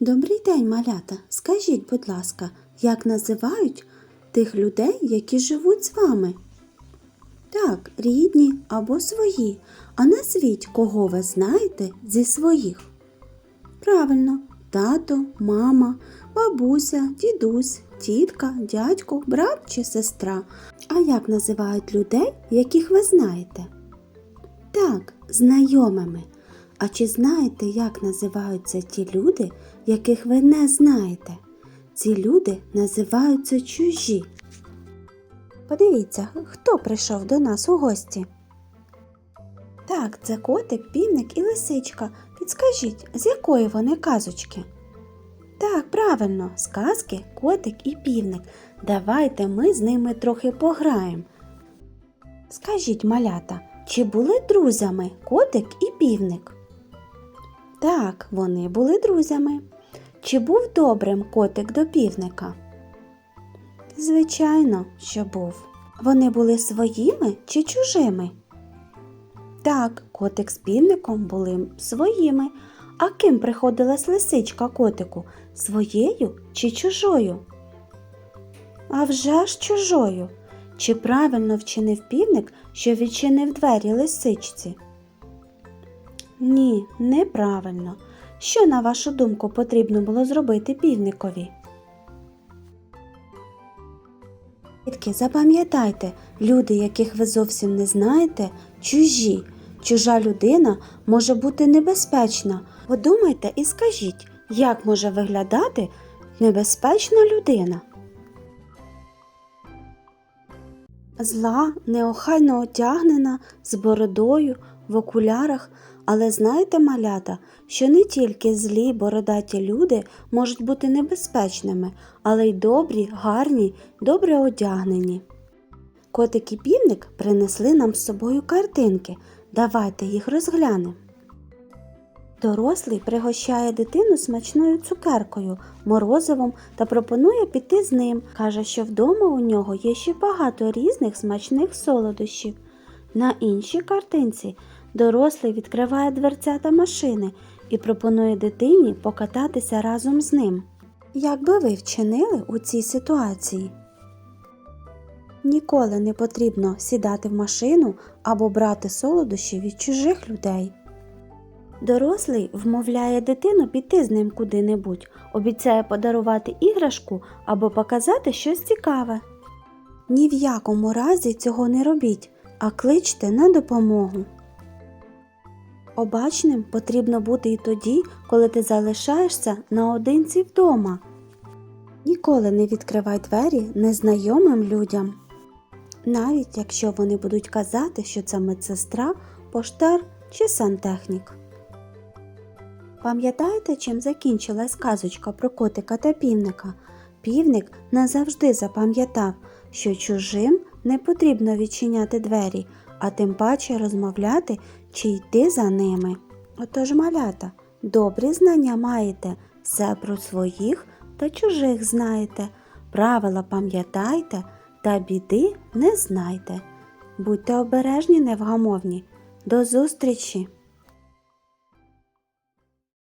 Добрий день, малята. Скажіть, будь ласка, як називають тих людей, які живуть з вами? Так, рідні або свої. А назвіть, кого ви знаєте зі своїх. Правильно, тато, мама, бабуся, дідусь, тітка, дядько, брат чи сестра. А як називають людей, яких ви знаєте? Так, знайомими. А чи знаєте, як називаються ті люди, яких ви не знаєте? Ці люди називаються чужі. Подивіться, хто прийшов до нас у гості. Так, це котик, півник і лисичка. Підскажіть, з якої вони казочки? Так, правильно, сказки, котик і півник. Давайте ми з ними трохи пограємо. Скажіть, малята, чи були друзями котик і півник? Так, вони були друзями. Чи був добрим котик до півника? Звичайно, що був. Вони були своїми чи чужими? Так, котик з півником були своїми. А ким приходилась лисичка котику? Своєю чи чужою? А вже ж чужою. Чи правильно вчинив півник, що відчинив двері лисичці? Ні, неправильно. Що, на вашу думку, потрібно було зробити півникові? Дітки, запам'ятайте, люди, яких ви зовсім не знаєте, чужі. Чужа людина може бути небезпечна. Подумайте і скажіть, як може виглядати небезпечна людина. Зла, неохайно одягнена, з бородою, в окулярах, але знаєте, малята, що не тільки злі бородаті люди можуть бути небезпечними, але й добрі, гарні, добре одягнені. Котик і півник принесли нам з собою картинки. Давайте їх розглянемо. Дорослий пригощає дитину смачною цукеркою, морозивом та пропонує піти з ним. Каже, що вдома у нього є ще багато різних смачних солодощів. На іншій картинці дорослий відкриває дверцята машини і пропонує дитині покататися разом з ним. Як би ви вчинили у цій ситуації? Ніколи не потрібно сідати в машину або брати солодощі від чужих людей. Дорослий вмовляє дитину піти з ним куди-небудь, обіцяє подарувати іграшку або показати щось цікаве. Ні в якому разі цього не робіть, а кличте на допомогу. Обачним потрібно бути і тоді, коли ти залишаєшся наодинці вдома. Ніколи не відкривай двері незнайомим людям, навіть якщо вони будуть казати, що це медсестра, поштар чи сантехнік. Пам'ятаєте, чим закінчилась казочка про котика та півника? Півник назавжди запам'ятав, що чужим не потрібно відчиняти двері, а тим паче розмовляти чи йти за ними. Отож, малята, добрі знання маєте, все про своїх та чужих знаєте, правила пам'ятайте та біди не знайте. Будьте обережні, невгамовні. До зустрічі!